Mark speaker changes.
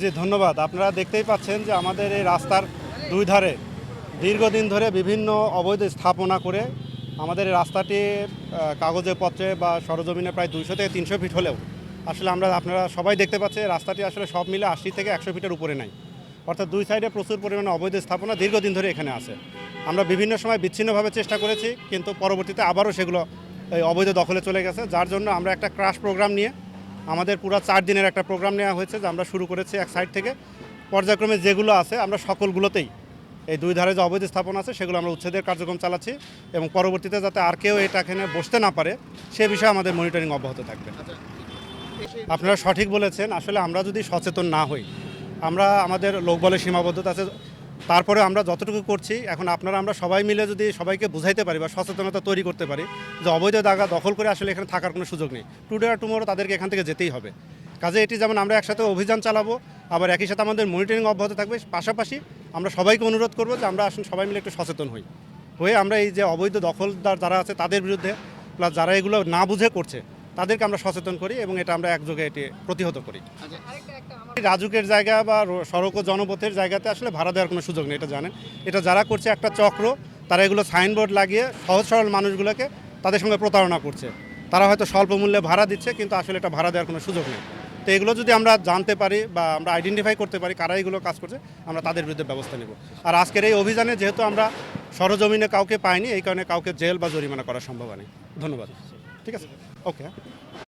Speaker 1: জি, ধন্যবাদ। আপনারা দেখতেই পাচ্ছেন যে আমাদের এই রাস্তার দুই ধারে দীর্ঘদিন ধরে বিভিন্ন অবৈধ স্থাপনা করে আমাদের রাস্তাটি কাগজে, পত্রে বা সরজমিনে প্রায় দুইশো থেকে তিনশো ফিট হলেও আসলে আমরা, আপনারা সবাই দেখতে পাচ্ছেন রাস্তাটি আসলে সব মিলে আশি থেকে একশো ফিটের উপরে নাই। অর্থাৎ দুই সাইডে প্রচুর পরিমাণে অবৈধ স্থাপনা দীর্ঘদিন ধরে এখানে আছে। আমরা বিভিন্ন সময় বিচ্ছিন্নভাবে চেষ্টা করেছি, কিন্তু পরবর্তীতে আবারও সেগুলো, এই অবৈধ দখলে চলে গেছে, যার জন্য আমরা একটা ক্রাশ প্রোগ্রাম নিয়ে আমাদের পুরো চার দিনের একটা প্রোগ্রাম নেওয়া হয়েছে যে আমরা শুরু করেছি এক সাইড থেকে। পর্যায়ক্রমে যেগুলো আছে, আমরা সকলগুলোতেই এই দুই ধারে যে অবৈধ স্থাপন আছে, সেগুলো আমরা উচ্ছেদের কার্যক্রম চালাচ্ছি এবং পরবর্তীতে যাতে আর কেউ এটা এখানে বসতে না পারে, সে বিষয়ে আমাদের মনিটরিং অব্যাহত থাকবে। আপনারা সঠিক বলেছেন, আসলে আমরা যদি সচেতন না হই, আমরা আমাদের লোকবলের সীমাবদ্ধতা আছে তারপরে আমরা যতটুকু করছি, এখন আপনারা আমরা সবাই মিলে যদি সবাইকে বুঝাইতে পারি বা সচেতনতা তৈরি করতে পারি যে অবৈধ দাগা দখল করে আসলে এখানে থাকার কোনো সুযোগ নেই। টুডে আর টুমোরো তাদেরকে এখান থেকে যেতেই হবে। কাজে এটি যেমন আমরা একসাথে অভিযান চালাবো, আবার একই সাথে আমাদের মনিটরিং অব্যাহত থাকবে। পাশাপাশি আমরা সবাইকে অনুরোধ করব যে আমরা আসলে সবাই মিলে একটু সচেতন হই। হয়ে আমরা এই যে অবৈধ দখলদার যারা আছে তাদের বিরুদ্ধে প্লাস যারা এগুলো না বুঝে করছে তাদেরকে আমরা সচেতন করি এবং এটা আমরা একযোগে এটি প্রতিহত করি। রাজুকের জায়গা বা সড়ক ও জনপথের জায়গাতে আসলে ভাড়া দেওয়ার কোনো সুযোগ নেই এটা জানেন। এটা যারা করছে একটা চক্র তারা এগুলো সাইনবোর্ড লাগিয়ে সহজ সরল মানুষগুলোকে তাদের সঙ্গে প্রতারণা করছে। তারা হয়তো স্বল্প মূল্যে ভাড়া দিচ্ছে কিন্তু আসলে এটা ভাড়া দেওয়ার কোনো সুযোগ নেই। তো এগুলো যদি আমরা জানতে পারি বা আমরা আইডেন্টিফাই করতে পারি কারা এগুলো কাজ করছে আমরা তাদের বিরুদ্ধে ব্যবস্থা নেব। আর আজকের এই অভিযানে যেহেতু আমরা সরজমিনে কাউকে পাইনি এই কারণে কাউকে জেল বা জরিমানা করা সম্ভব নেই ধন্যবাদ। ঠিক আছে ওকে